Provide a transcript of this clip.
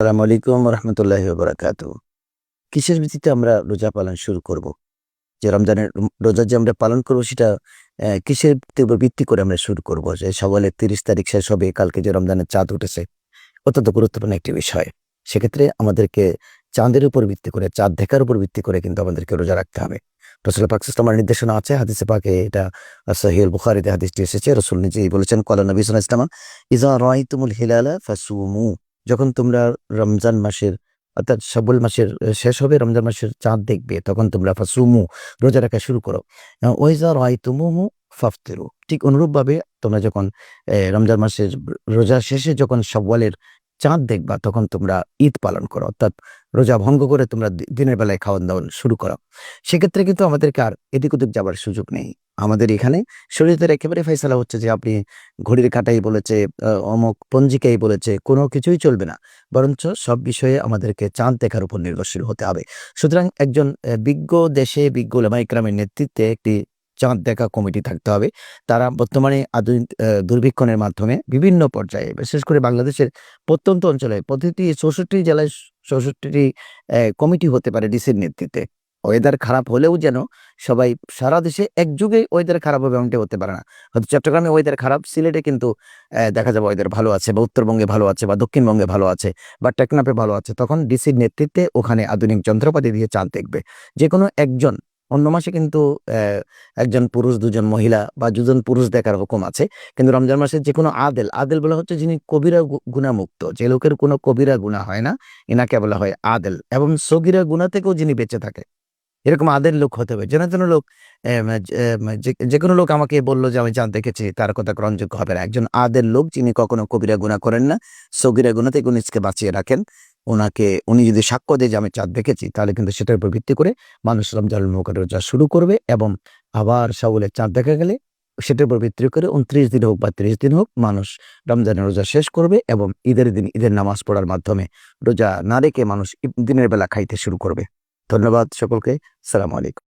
আসসালামু আলাইকুম রহমতুল্লাহ বরাকাতু কিসের ভিত্তিতে আমরা রোজা পালন শুরু করব? যে রমজানের রোজা যে আমরা পালন করব সেটা কিসের ভিত্তি করে আমরা শুরু করব? যে সওয়ালের তিরিশ তারিখ শেষ হবে, কালকে যে রমজানের চাঁদ উঠেছে, অত্যন্ত গুরুত্বপূর্ণ একটি বিষয়। সেক্ষেত্রে আমাদেরকে চাঁদের উপর ভিত্তি করে, চাঁদ দেখার উপর ভিত্তি করে কিন্তু আমাদেরকে রোজা রাখতে হবে। রসুল পাক আমার নির্দেশনা আছে, হাদিসে পাকে এটা সহিউল বুখারিতে হাদিসটি এসেছে। রসুল নিজেই বলেছেন, কলা নবী ওয়াসাল্লাম ইজা রাআইতুমুল হিলালা ফাসুমু। যখন তোমরা রমজান মাসের অর্থাৎ সবল মাসের শেষ হবে রমজান মাসের চাঁদ দেখবে তখন তোমরা ফাসুমু রোজা রাখা শুরু করো। আহ, ওইজা রাইতুমুহু ফাফতেরু। ঠিক অনুরূপভাবে তোমরা যখন রমজান মাসের রোজা শেষে যখন সওয়ালের চাঁদ দেখবা, তখন তোমরা ঈদ পালন করো, অর্থাৎ রোজা ভঙ্গ করে তোমরা দিনের বেলায় খাওয়ান দাওয়ান শুরু করো। সেক্ষেত্রে কিন্তু আমাদেরকে আর এদিক ওদিক যাবার সুযোগ নেই। আমাদের এখানে শরীরের একেবারে ফয়সালা হচ্ছে যে, আপনি ঘড়ির কাটাই বলেছে অমুক পঞ্জিকাই বলেছে, কোনো কিছুই চলবে না। বরঞ্চ সব বিষয়ে আমাদেরকে চাঁদ দেখার উপর নির্ভরশীল হতে হবে। সুতরাং একজন বিজ্ঞ দেশে বিজ্ঞ লেমাইক্রামের নেতৃত্বে একটি চাঁদ দেখা কমিটি থাকতে হবে। তারা বর্তমানে আধুনিক আহ, দূরবীক্ষণের মাধ্যমে বিভিন্ন পর্যায়ে বিশেষ করে বাংলাদেশের প্রত্যন্ত অঞ্চলে প্রতিটি চৌষট্টি জেলায় চৌষট্টিটি কমিটি হতে পারে ডিসির নেতৃত্বে। ওয়েদার খারাপ হলেও যেন সবাই সারা দেশে একযুগে ওয়েদার খারাপ হবে এমনটা হতে পারে না। হয়তো চট্টগ্রামে ওয়েদার খারাপ সিলেটে কিন্তু দেখা যাবে ওয়েদার ভালো আছে বা উত্তরবঙ্গে ভালো আছে বা দক্ষিণবঙ্গে ভালো আছে বা টেকনাপে ভালো আছে। তখন ডিসির নেতৃত্বে ওখানে আধুনিক যন্ত্রপাতি দিয়ে চাঁদ দেখবে। যে কোনো একজন অন্য মাসে কিন্তু একজন পুরুষ, দুজন মহিলা বা দুজন পুরুষ দেখার হুকুম আছে। কিন্তু রমজান মাসে যে কোনো আদেল আদেল বলা হচ্ছে যিনি কবিরা গুণামুক্ত। যে লোকের কোনো কবিরা গুণা হয় না, এনাকে বলা হয় আদেল। এবং সগিরা গুণা থেকেও যিনি বেঁচে থাকে, এরকম আদের লোক হতে হবে। যেন যেন লোক যে- কোনো লোক আমাকে বলল যে, আমি চাঁদ দেখেছি, তার কথা গ্রহণযোগ্য হবে না। একজন আদের লোক যিনি কখনো কবিরা গুণা করেন না, সগিরা গুণা থেকে নিজকে বাঁচিয়ে রাখেন। ওনাকে, উনি যদি সাক্ষ্য দেয় যে আমি চাঁদ দেখেছি, তাহলে কিন্তু সেটার উপর ভিত্তি করে মানুষ রমজান মৌকার রোজা শুরু করবে এবং আবার সাউলের চাঁদ দেখা গেলে সেটার উপর ভিত্তি করে উনত্রিশ দিন হোক বা ত্রিশ দিন হোক মানুষ রমজানের রোজা শেষ করবে এবং ঈদের দিন ঈদের নামাজ পড়ার মাধ্যমে রোজা না রেখে মানুষ দিনের বেলা খাইতে শুরু করবে। ধন্যবাদ সকলকে। সালাম আলাইকুম।